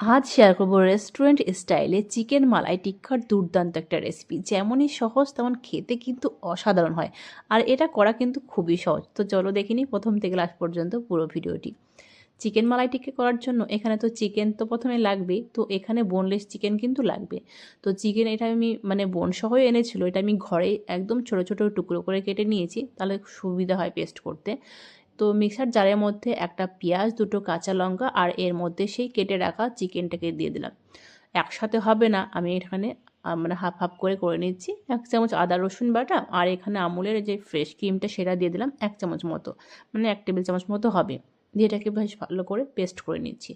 আজ শেয়ার করব রেস্টুরেন্ট স্টাইলে চিকেন মালাই টিক্কার দুর্দান্ত একটা রেসিপি যেমনই সহজ, তেমন খেতে কিন্তু অসাধারণ হয়। আর এটা করা কিন্তু খুবই সহজ। তো চলো দেখিনি প্রথম থেকে লাস্ট পর্যন্ত পুরো ভিডিওটি। চিকেন মালাই টিক্কা করার জন্য এখানে তো চিকেন তো প্রথমে লাগবে, তো এখানে বোনলেস চিকেন কিন্তু লাগবে। তো চিকেন এটা আমি মানে বোন সহই এনেছিল, এটা আমি ঘরে একদম ছোট ছোট টুকরো করে কেটে নিয়েছি, তাহলে সুবিধা হয় পেস্ট করতে। তো মিক্সার জারের মধ্যে একটা পেঁয়াজ, দুটো কাঁচা লঙ্কা আর এর মধ্যে সেই কেটে রাখা চিকেনটাকে দিয়ে দিলাম। একসাথে হবে না, আমি এখানে মানে হাফ হাফ করে করে নিচ্ছি। এক চামচ আদা, রসুন বাটা আর এখানে আমুলের যে ফ্রেশ ক্রিমটা সেটা দিয়ে দিলাম এক চামচ মতো মানে এক টেবিল চামচ মতো হবে। দিয়ে এটাকে বেশ ভালো করে পেস্ট করে নিচ্ছি।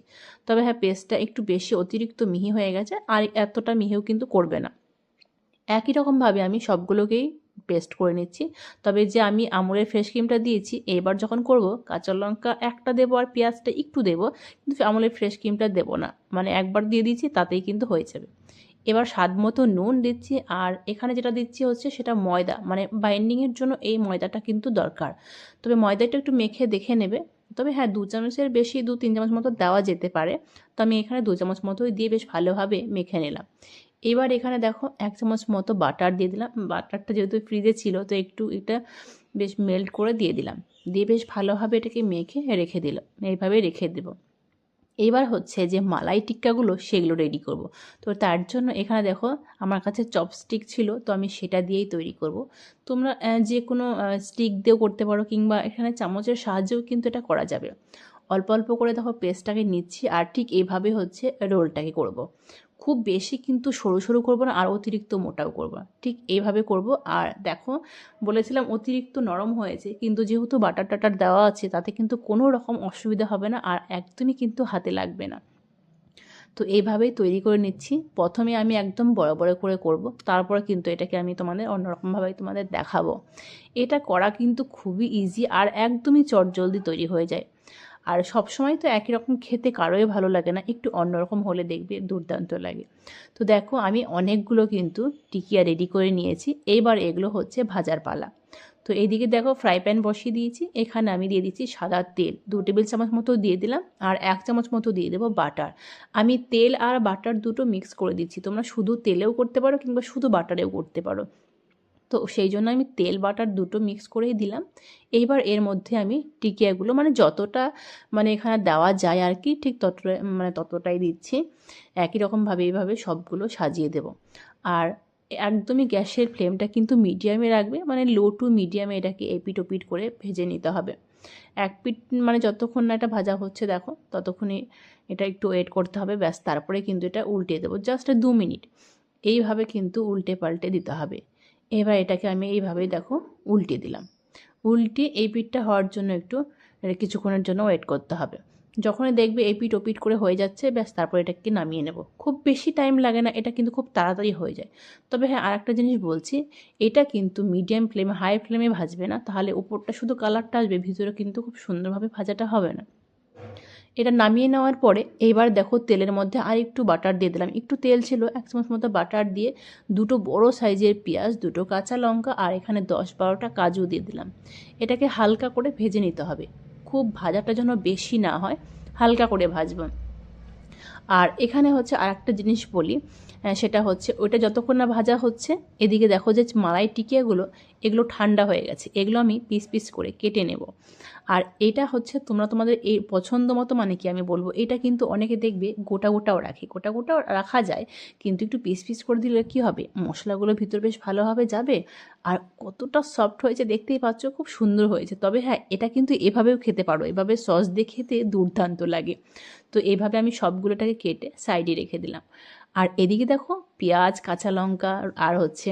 তবে হ্যাঁ পেস্টটা একটু বেশি অতিরিক্ত মিহি হয়ে গেছে আর এতটা মিহিও কিন্তু করবে না। একই রকমভাবে আমি সবগুলোকেই পেস্ট করে নিচ্ছি। তবে যে আমি আমুলের ফ্রেশ ক্রিমটা দিয়েছি, এবার যখন করব, কাঁচা লঙ্কা একটা দেবো আর পেঁয়াজটা একটু দেবো, কিন্তু আমুলের ফ্রেশ ক্রিমটা দেবো না। মানে একবার দিয়ে দিচ্ছি তাতেই কিন্তু হয়ে যাবে। এবার স্বাদ মতো নুন দিচ্ছি, আর এখানে যেটা দিচ্ছি হচ্ছে সেটা ময়দা। মানে বাইন্ডিংয়ের জন্য এই ময়দাটা কিন্তু দরকার। তবে ময়দাটা একটু মেখে দেখে নেবে। তবে হ্যাঁ দু চামচের বেশি, দু তিন চামচ মতো দেওয়া যেতে পারে। তো আমি এখানে দু চামচ মতোই দিয়ে বেশ ভালোভাবে মেখে নিলাম। এবার এখানে দেখো এক চামচ মতো বাটার দিয়ে দিলাম। বাটারটা যেহেতু ফ্রিজে ছিল, তো একটু এটা বেশ মেল্ট করে দিয়ে দিলাম। দিয়ে বেশ ভালোভাবে এটাকে মেখে রেখে দিলাম। এইভাবে রেখে দেব। এবার হচ্ছে যে মালাই টিক্কাগুলো সেগুলো রেডি করব। তো তার জন্য এখানে দেখো আমার কাছে চপস্টিক ছিল, তো আমি সেটা দিয়েই তৈরি করব। তোমরা যে কোনো স্টিক দিয়েও করতে পারো, কিংবা এখানে চামচের সাহায্যেও কিন্তু এটা করা যাবে। অল্প অল্প করে দেখো পেস্টটাকে নিচ্ছি, আর ঠিক এইভাবে হচ্ছে রোলটাকে করব। খুব বেশি কিন্তু সরু সরু করব না, আর অতিরিক্ত মোটাও করব না। ঠিক এইভাবে করব। আর দেখো, বলেছিলাম অতিরিক্ত নরম হয়েছে, কিন্তু যেহেতু বাটার টাটার দেওয়া আছে, তাতে কিন্তু কোনো রকম অসুবিধা হবে না, আর একদমই কিন্তু হাতে লাগবে না। তো এইভাবেই তৈরি করে নিচ্ছি। প্রথমে আমি একদম বড় বড় করে করব, তারপরে কিন্তু এটাকে আমি তোমাদের অন্যরকমভাবে তোমাদের দেখাবো। এটা করা কিন্তু খুবই ইজি আর একদমই চটজলদি তৈরি হয়ে যায়। আর সব সময় তো একই রকম খেতে কারোই ভালো লাগে না, একটু অন্যরকম হলে দেখবে দুর্দান্ত লাগে। তো দেখো, আমি অনেকগুলো কিন্তু টিকিয়া রেডি করে নিয়েছি। এইবার এগুলো হচ্ছে ভাজার পালা। তো এইদিকে দেখো ফ্রাই প্যান বসিয়ে দিয়েছি। এখানে আমি দিয়ে দিচ্ছি সাদা তেল। দু টেবিল চামচ মতো দিয়ে দিলাম আর এক চামচ মতো দিয়ে দেবো বাটার আমি তেল আর বাটার দুটো মিক্স করে দিচ্ছি। তোমরা শুধু তেলেও করতে পারো কিংবা শুধু বাটারেও করতে পারো। তো সেই জন্য আমি তেল, বাটার দুটো মিক্স করেই দিলাম। এইবার এর মধ্যে আমি টিকিয়াগুলো মানে যতটা মানে এখানে দেওয়া যায় আর কি, ঠিক ততটা মানে ততটাই দিচ্ছি। একই রকমভাবে এইভাবে সবগুলো সাজিয়ে দেব। আর একদমই গ্যাসের ফ্লেমটা কিন্তু মিডিয়ামে রাখবে মানে লো টু মিডিয়ামে এটাকে এপিট ওপিট করে ভেজে নিতে হবে। এক পিট মানে যতক্ষণ না এটা ভাজা হচ্ছে দেখো ততক্ষণই এটা একটু ওয়েট করতে হবে, ব্যাস, তারপরে কিন্তু এটা উল্টে দেবো জাস্ট দু মিনিট। এইভাবে কিন্তু উল্টে পাল্টে দিতে হবে। এবার এটাকে আমি এইভাবেই দেখো উল্টে দিলাম। উল্টে এই পিঠটা হওয়ার জন্য একটু কিছুক্ষণের জন্য ওয়েট করতে হবে। যখনই দেখবে এই পিঠ ওপিট করে হয়ে যাচ্ছে, ব্যাস তারপর এটাকে নামিয়ে নেব। খুব বেশি টাইম লাগে না, এটা কিন্তু খুব তাড়াতাড়ি হয়ে যায়। তবে হ্যাঁ আর একটা জিনিস বলছি, এটা কিন্তু মিডিয়াম ফ্লেমে হাই ফ্লেমে ভাজবে না, তাহলে উপরটা শুধু কালারটা আসবে, ভিতরে কিন্তু খুব সুন্দরভাবে ভাজাটা হবে না। এটা নামিয়ে নেওয়ার পরে এইবার দেখো তেলের মধ্যে আর একটু বাটার দিয়ে দিলাম। একটু তেল ছিল, এক চামচ মতো বাটার দিয়ে দুটো বড় সাইজের পেঁয়াজ, দুটো কাঁচা লঙ্কা আর এখানে দশ বারোটা কাজু দিয়ে দিলাম। এটাকে হালকা করে ভেজে নিতে হবে। খুব ভাজাটা যেন বেশি না হয়, হালকা করে ভাজব। আর এখানে হচ্ছে আর একটা জিনিস বলি সেটা হচ্ছে। ওইটা যতক্ষণ না ভাজা হচ্ছে, এদিকে দেখো যে মালাই টিকিয়াগুলো, এগুলো ঠান্ডা হয়ে গেছে। এগুলো আমি পিস পিস করে কেটে নেব। আর এটা হচ্ছে তোমরা তোমাদের এই পছন্দ মতো মানে কি আমি বলব, এটা কিন্তু অনেকে দেখবে গোটা গোটাও রাখে। গোটা গোটাও রাখা যায়, কিন্তু একটু পিস পিস করে দিলে কি হবে? মশলাগুলো ভিতর বেশ ভালোভাবে যাবে, আর কতটা সফট হয়েছে দেখতেই পাচ্ছ, খুব সুন্দর হয়েছে। তবে হ্যাঁ এটা কিন্তু এভাবেও খেতে পারো। এভাবে সস দিয়ে খেতে দুর্দান্ত লাগে। তো এভাবে আমি সবগুলোটাকে কেটে সাইডে রেখে দিলাম। আর এদিকে দেখো পেঁয়াজ, কাঁচা লঙ্কা আর হচ্ছে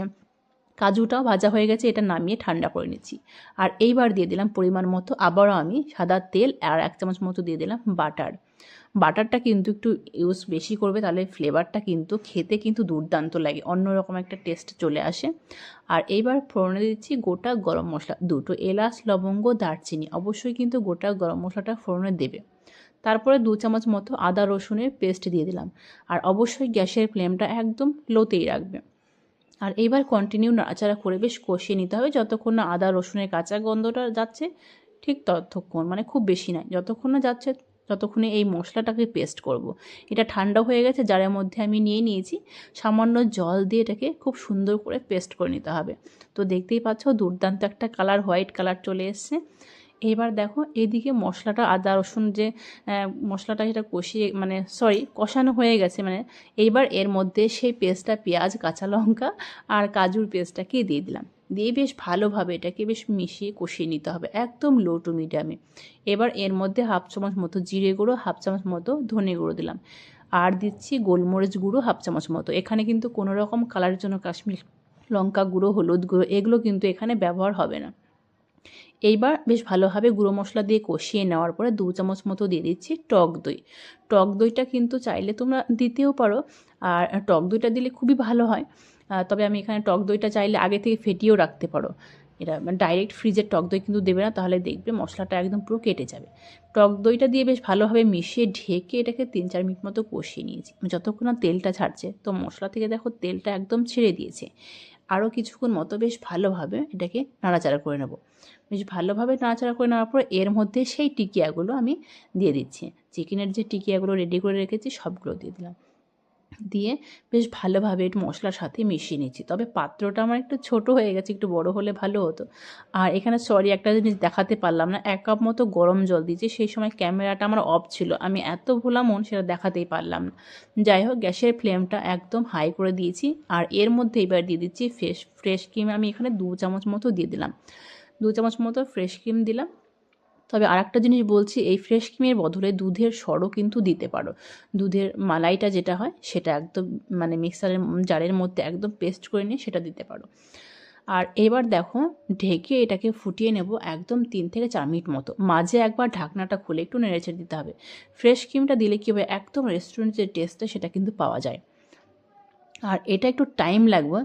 কাজুটাও ভাজা হয়ে গেছে, এটা নামিয়ে ঠান্ডা করে নিচ্ছি। আর এইবার দিয়ে দিলাম পরিমাণ মতো, আবারও আমি সাদা তেল আর এক চামচ মতো দিয়ে দিলাম বাটার। বাটারটা কিন্তু একটু ইউজ বেশি করবে, তাহলে ফ্লেভারটা কিন্তু খেতে কিন্তু দুর্দান্ত লাগে, অন্যরকম একটা টেস্ট চলে আসে। আর এইবার ফোড়নে দিচ্ছি গোটা গরম মশলা, দুটো এলাচ, লবঙ্গ, দারচিনি, অবশ্যই কিন্তু গোটা গরম মশলাটা ফোড়নে দেবে। তারপরে দু চামচ মতো আদা রসুনের পেস্ট দিয়ে দিলাম। আর অবশ্যই গ্যাসের ফ্লেমটা একদম লোতেই রাখবে। আর এইবার কন্টিনিউ নাড়াচাড়া করে বেশ কষিয়ে নিতে হবে। যতক্ষণ না আদা রসুনের কাঁচা গন্ধটা যাচ্ছে, ঠিক ততক্ষণ মানে খুব বেশি নয়, যতক্ষণ না যাচ্ছে, ততক্ষণে এই মশলাটাকে পেস্ট করব। এটা ঠান্ডা হয়ে গেছে, যার মধ্যে আমি নিয়ে নিয়েছি। সামান্য জল দিয়ে এটাকে খুব সুন্দর করে পেস্ট করে নিতে হবে। তো দেখতেই পাচ্ছ, দুর্দান্ত একটা কালার হোয়াইট কালার চলে এসছে। এবার দেখো এদিকে মশলাটা আদা, রসুন যে মশলাটা সেটা কষিয়ে মানে সরি কষানো হয়ে গেছে মানে এইবার এর মধ্যে সেই পেস্টটা পেঁয়াজ, কাঁচা লঙ্কা আর কাজুর পেস্টটাকে দিয়ে দিলাম। দিয়ে বেশ ভালোভাবে এটাকে বেশ মিশিয়ে কষিয়ে নিতে হবে, একদম লো টু মিডিয়ামে এবার এর মধ্যে হাফ চামচ মতো জিরে গুঁড়ো, হাফ চামচ মতো ধনে গুঁড়ো দিলাম। আর দিচ্ছি গোলমরিচ গুঁড়ো, হাফ চামচ মতো। এখানে কিন্তু কোনো রকম কালারের জন্য কাশ্মীর লঙ্কা গুঁড়ো, হলুদ গুঁড়ো, এগুলো কিন্তু এখানে ব্যবহার হবে না। এইবার বেশ ভালোভাবে গুঁড়ো মশলা দিয়ে কষিয়ে নেওয়ার পরে দু চামচ মতো দিয়ে দিচ্ছি টক দই। টক দইটা কিন্তু চাইলে তোমরা দিতেও পারো আর টক দইটা দিলে খুবই ভালো হয়। তবে আমি এখানে টক দইটা চাইলে আগে থেকে ফেটিয়েও রাখতে পারো। এটা মানে ডাইরেক্ট ফ্রিজের টক দই কিন্তু দেবে না, তাহলে দেখবে মশলাটা একদম পুরো কেটে যাবে। টক দইটা দিয়ে বেশ ভালোভাবে মিশিয়ে ঢেকে এটাকে তিন চার মিনিট মতো কষিয়ে নিয়েছি। যতক্ষণ না তেলটা ছাড়ছে, তো মশলা থেকে দেখো তেলটা একদম ছেড়ে দিয়েছে। আরও কিছুক্ষণ মতো বেশ ভালোভাবে এটাকে নাড়াচাড়া করে নেব। বেশ ভালোভাবে নাড়াচাড়া করে নেওয়ার পর এর মধ্যে সেই টিকিয়াগুলো আমি দিয়ে দিচ্ছি। চিকেনের যে টিকিয়াগুলো রেডি করে রেখেছি সবগুলো দিয়ে দিলাম। দিয়ে বেশ ভালোভাবে একটু মশলার সাথে মিশিয়ে নিচ্ছি। তবে পাত্রটা আমার একটু ছোট হয়ে গেছে, একটু বড় হলে ভালো হতো। আর এখানে সরি একটা জিনিস দেখাতে পারলাম না, এক কাপ মতো গরম জল দিয়েছি, সেই সময় ক্যামেরাটা আমার অফ ছিল। আমি এত ভোলা মন সেটা দেখাতেই পারলাম না। যাই হোক, গ্যাসের ফ্লেমটা একদম হাই করে দিয়েছি, আর এর মধ্যে এবার দিয়ে দিচ্ছি ফ্রেশ ফ্রেশ ক্রিম আমি এখানে দু চামচ মতো দিয়ে দিলাম। দু চামচ মতো ফ্রেশ ক্রিম দিলাম। তবে আরেকটা জিনিস বলছি, এই ফ্রেশ ক্রিমের বদলে দুধের সরও কিন্তু দিতে পারো। দুধের মালাইটা যেটা হয়, সেটা একদম মানে মিক্সারের জারের মধ্যে একদম পেস্ট করে নিয়ে সেটা দিতে পারো। আর এবার দেখো, ঢেকে এটাকে ফুটিয়ে নেব একদম তিন থেকে চার মিনিট মতো। মাঝে একবার ঢাকনাটা খুলে একটু নেড়েচেড়ে দিতে হবে। ফ্রেশ ক্রিমটা দিলে কী হবে, একদম রেস্টুরেন্টের টেস্টটা সেটা কিন্তু পাওয়া যায়। আর এটা একটু টাইম লাগবে।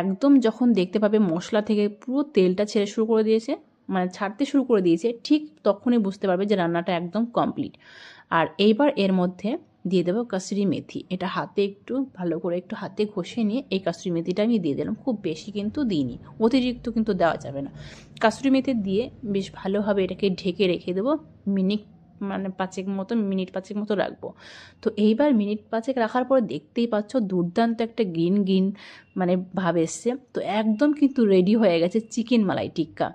একদম যখন দেখতে পাবে মশলা থেকে পুরো তেলটা ছেড়ে শুরু করে দিয়েছে মানে ছাড়তে শুরু করে দিয়েছে, ঠিক তখনই বুঝতে পারবে যে রান্নাটা একদম কমপ্লিট আর এইবার এর মধ্যে দিয়ে দেবো কাসুরি মেথি। এটা হাতে একটু, ভালো করে একটু হাতে ঘষে নিয়ে এই কাসুরি মেথিটা আমি দিয়ে দিলাম। খুব বেশি কিন্তু দিইনি, অতিরিক্ত কিন্তু দেওয়া যাবে না। কাসুরি মেথি দিয়ে বেশ ভালোভাবে এটাকে ঢেকে রেখে দেবো, মিনিট মানে পাঁচেক মতো, মিনিট পাঁচেক মতো রাখব। তো এইবার মিনিট পাঁচেক রাখার পরে দেখতেই পাচ্ছ দুর্দান্ত একটা গ্রিন গ্রিন মানে ভাব এসছে। তো একদম কিন্তু রেডি হয়ে গেছে চিকেন মালাই টিক্কা।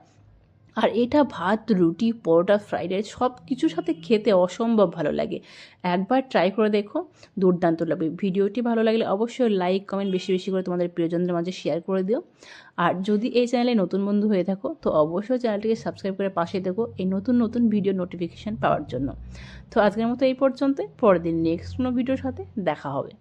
আর এটা ভাত, রুটি, পরোটা ফ্রাইড রাইস সব কিছুর সাথে খেতে অসম্ভব ভালো লাগে। একবার ট্রাই করে দেখো, দুর্দান্ত লাগবে। ভিডিওটি ভালো লাগলে অবশ্যই লাইক কমেন্ট বেশি বেশি করে তোমাদের প্রিয়জনদের মাঝে শেয়ার করে দিও। আর যদি এই চ্যানেলে নতুন বন্ধু হয়ে থাকো, তো অবশ্যই চ্যানেলটিকে সাবস্ক্রাইব করে পাশে দেখো এই নতুন নতুন ভিডিও নোটিফিকেশান পাওয়ার জন্য। তো আজকের মতো এই পর্যন্ত পরের দিন নেক্সট কোনো ভিডিওর সাথে দেখা হবে।